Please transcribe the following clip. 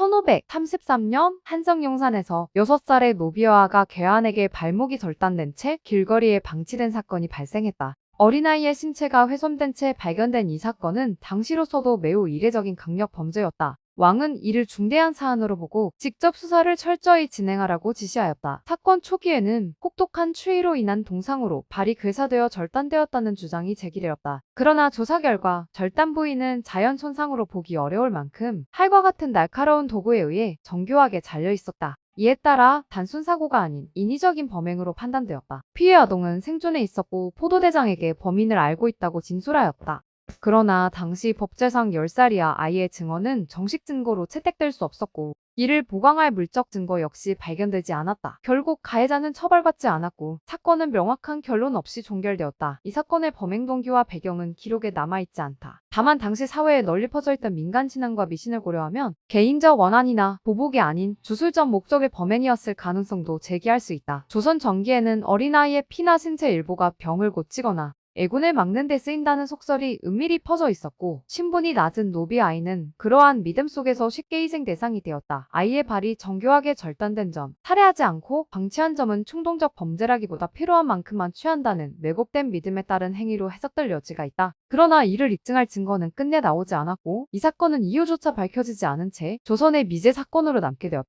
1533년 한성용산에서 6살의 노비여아가 괴한에게 발목이 절단된 채 길거리에 방치된 사건이 발생했다. 어린아이의 신체가 훼손된 채 발견된 이 사건은 당시로서도 매우 이례적인 강력 범죄였다. 왕은 이를 중대한 사안으로 보고 직접 수사를 철저히 진행하라고 지시하였다. 사건 초기에는 혹독한 추위로 인한 동상으로 발이 괴사되어 절단되었다는 주장이 제기되었다. 그러나 조사 결과 절단 부위는 자연 손상으로 보기 어려울 만큼 활과 같은 날카로운 도구에 의해 정교하게 잘려 있었다. 이에 따라 단순 사고가 아닌 인위적인 범행으로 판단되었다. 피해 아동은 생존해 있었고 포도대장에게 범인을 알고 있다고 진술하였다. 그러나 당시 법제상 10살이야 아이의 증언은 정식 증거로 채택될 수 없었고 이를 보강할 물적 증거 역시 발견되지 않았다. 결국 가해자는 처벌받지 않았고 사건은 명확한 결론 없이 종결되었다. 이 사건의 범행 동기와 배경은 기록에 남아있지 않다. 다만 당시 사회에 널리 퍼져 있던 민간 신앙과 미신을 고려하면 개인적 원한이나 보복이 아닌 주술적 목적의 범행이었을 가능성도 제기할 수 있다. 조선 전기에는 어린아이의 피나 신체 일부가 병을 고치거나 애군을 막는 데 쓰인다는 속설이 은밀히 퍼져 있었고 신분이 낮은 노비 아이는 그러한 믿음 속에서 쉽게 희생 대상이 되었다. 아이의 발이 정교하게 절단된 점, 살해하지 않고 방치한 점은 충동적 범죄라기보다 필요한 만큼만 취한다는 왜곡된 믿음에 따른 행위로 해석될 여지가 있다. 그러나 이를 입증할 증거는 끝내 나오지 않았고 이 사건은 이유조차 밝혀지지 않은 채 조선의 미제 사건으로 남게 되었다.